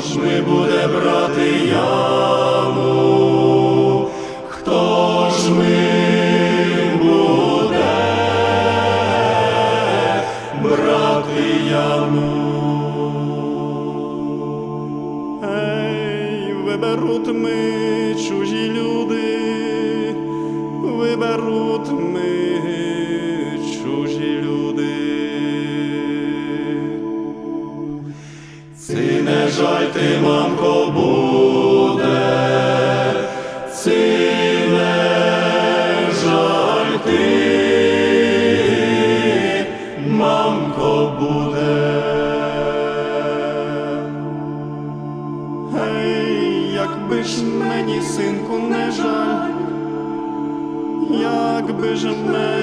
ж ми буде брати я. Боже мене.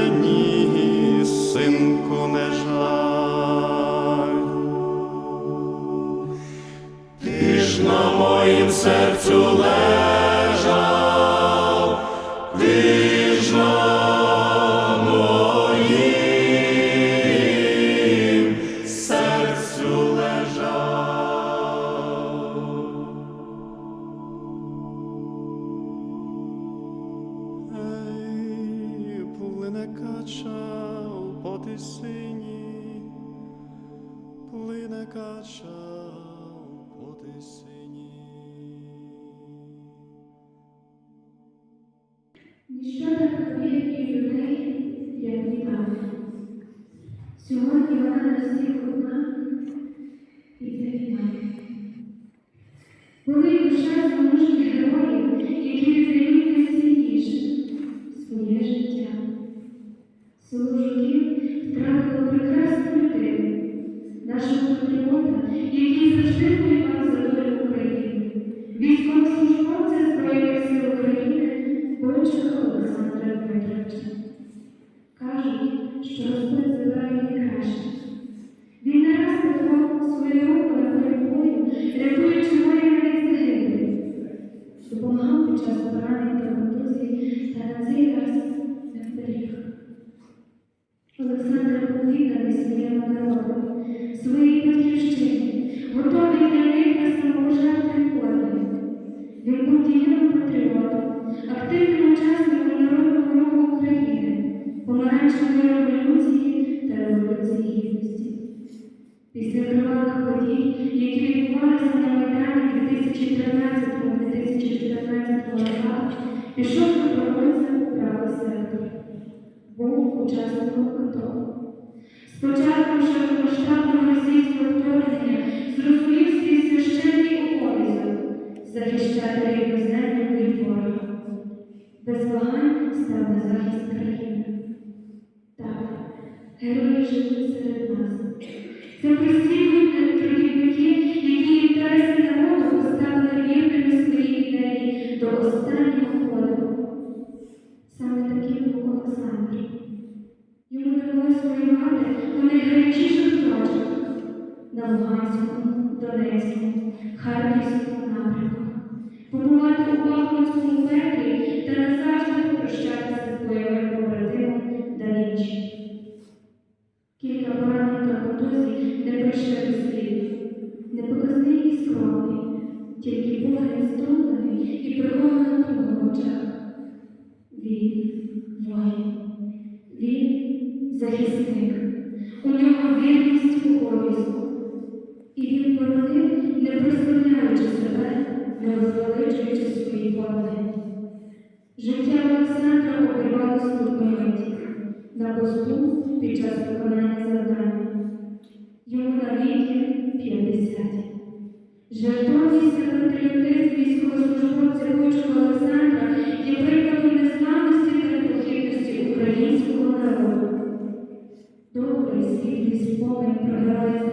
пішов до промовцем у праве серце, був учасником АТО. Спочатку широкомасштабного російського вторгнення зрозумів свій священний обов'язок захищати рівну землю від ворога. Без вагань став на захист країни. Так, герої жили серед нас. Це прислівні трудівники, які інтереси народу поставили вірними своїй ідеї до останнього ходу. Саме таким був Олександр. Йому довелося воювати у найгарячіших точках на Луганському, Донецькому, Харківському напрямку, побувати у Бахмутському пеклі та назавжди прощатися з бойовими. пораній та потузі не прощає слів, не показний і скромний, тільки вогень струлений і прихована туга в очах. Він воїн, він захисник, у нього вірність у обов'язку, і він боронив, не прославляючи себе, не розвеличуючи свої плани. Життя Олександра обривало службою матір на посту під час виконання. Жертовність та патріотизм військовослужбовця Кучого Олександра є прикладом незламності та непохитності українського народу. Добрий світлий спомин про героя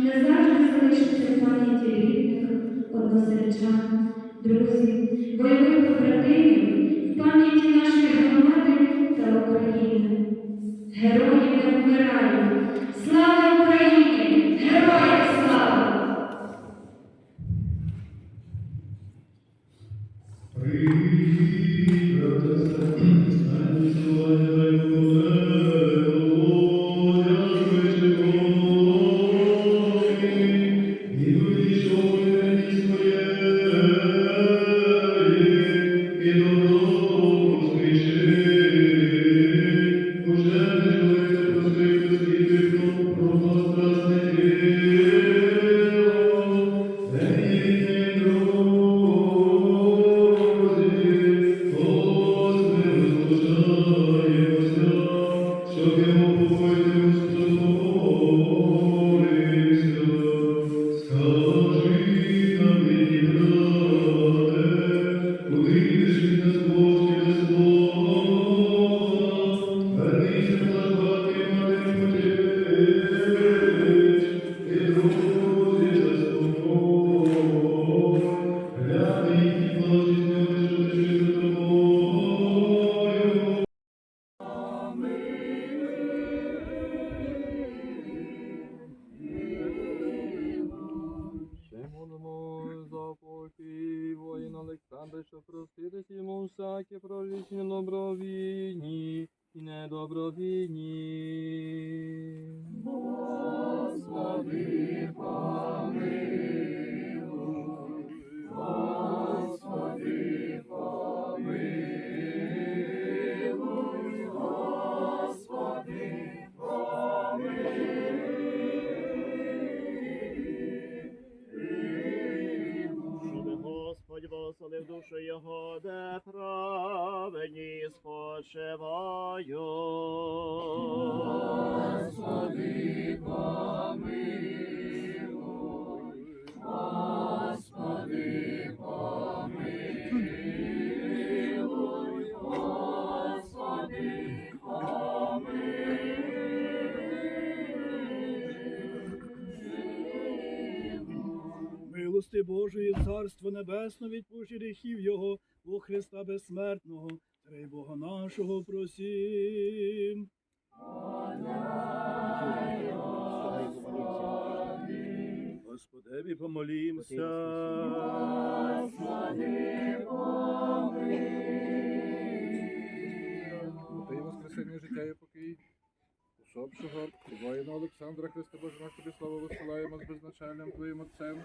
не завжди залишиться пам'яті рідних, односельчан, друзів, Царство Небесне, відпущи гріхів Його, у Христа безсмертного, Трей Бога нашого просім. Господеві помолімся. Та й воскресення життя і покій. Усопшого воїна Олександра Христа Боже тобі славу висилаємо з безначальним Твоїм Отцем,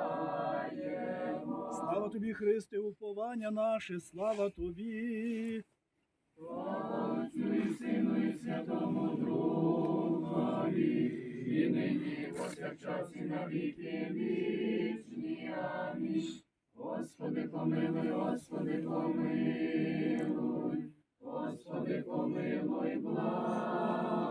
тобі, Христе, уповання наше, слава тобі. Отцю і сину і святому Духові, і нині посвячався на віки вічні. Амінь. Господи, помилуй, Господи, помилуй, Господи, помилуй, благослови.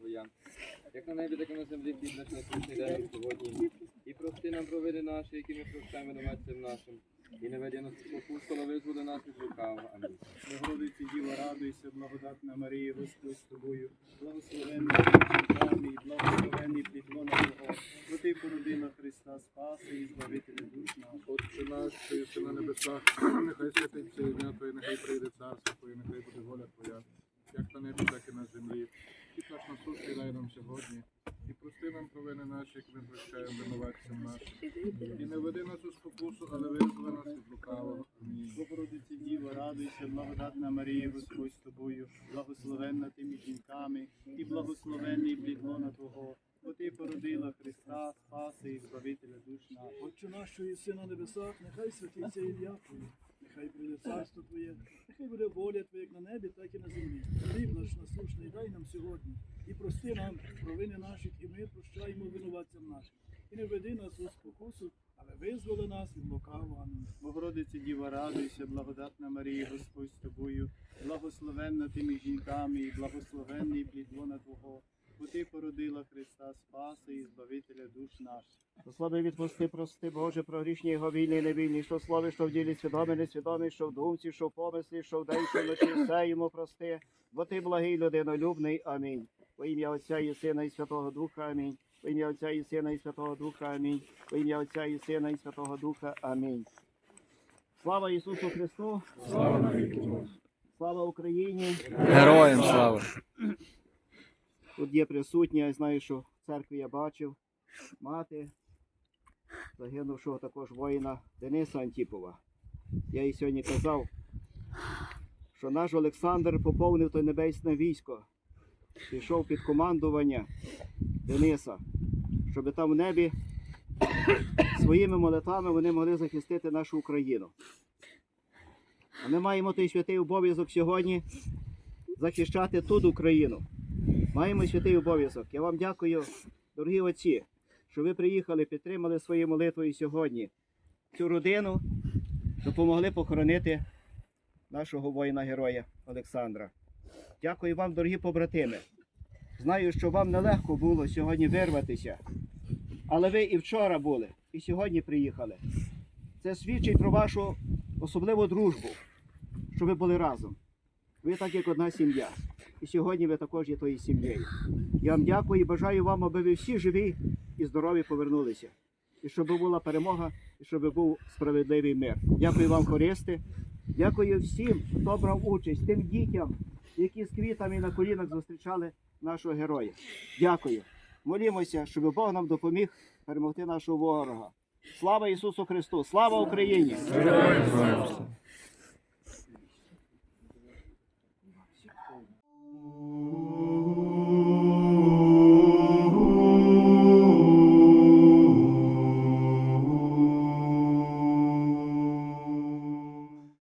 Твоя. Як на небі, так і на землі хліб наш насущний дай нам сьогодні. І прости нам провини наші, які ми прощаємо винуватцям нашим. І не веди нас у але визволи нас від лукавого. Амінь. Богородиці Діва, радуйся, благодатна Марія, Господь з тобою, благословенний плід лона Твого, бо ти породила Христа Спаси і Збавителя душ наших. Отче наш, що єси на небесах, нехай святиться ім'я Твоє, нехай прийде царство Твоє, нехай буде воля Твоя, як на небі, так і на землі. І наш насущний дай нам сьогодні, і прости нам провини наші, як ми прощаємо винуватцям нашим. І не веди нас у спокусу, але визволи нас від лукавого. Амінь. Богородиці Діва, радуйся, благодатна Марія, Господь з тобою, благословенна ти між жінками і благословенний плід лона Твого, бо ти породила Христа, Спаси і Збавителя душ наших. Отче наш, що єси на небесах, нехай святиться ім'я Твоє, нехай прийде царство Твоє, нехай буде воля Твоя як на небі, так і на землі. Хліб наш насущний дай нам сьогодні, і прости нам провини наші, і ми прощаємо винуватцям нашим. І не веди нас у спокусу, але визволи нас від лукавого. Богородиці Діва, радуйся, благодатна Марія, Господь з тобою, благословенна ти між жінками, і благословенний плід лона Твого, бо ти породила Христа Спаси і Збавителя душ наших. Слави відпусти, прости, Боже, про грішні його вільні і невільні, що слави, що в ділі свідомі, несвідомі, що в думці, що в помислі, що в день, що вночі, все йому прости, бо ти благий людинолюбний. Амінь. Во ім'я Отця і Сина і Святого Духа. Амінь. Во ім'я Отця і Сина і Святого Духа. Амінь. Во ім'я Отця і Сина і Святого Духа. Амінь. Слава Ісусу Христу! Слава Слава Україні! Героям слава! Тут є присутня, я знаю, що в церкві я бачив мати загинувшого також воїна Дениса Антіпова. Я їй сьогодні казав, що наш Олександр поповнив то небесне військо, пішов під командування Дениса, щоб там в небі своїми молитвами вони могли захистити нашу Україну. А ми маємо той святий обов'язок сьогодні захищати тут Україну. Маємо святий обов'язок. Я вам дякую, дорогі отці, що ви приїхали, підтримали своєю молитвою сьогодні цю родину, допомогли похоронити нашого воїна-героя Олександра. Дякую вам, дорогі побратими. Знаю, що вам нелегко було сьогодні вирватися, але ви і вчора були, і сьогодні приїхали. Це свідчить про вашу особливу дружбу, що ви були разом. Ви так як одна сім'я. І сьогодні ви також є тою сім'єю. Я вам дякую і бажаю вам, аби ви всі живі і здорові повернулися. І щоб була перемога, і щоб був справедливий мир. Дякую вам, хористи. Дякую всім, хто брав участь, тим дітям, які з квітами на колінах зустрічали нашого героя. Дякую. Молімося, щоб Бог нам допоміг перемогти нашого ворога. Слава Ісусу Христу! Слава Україні!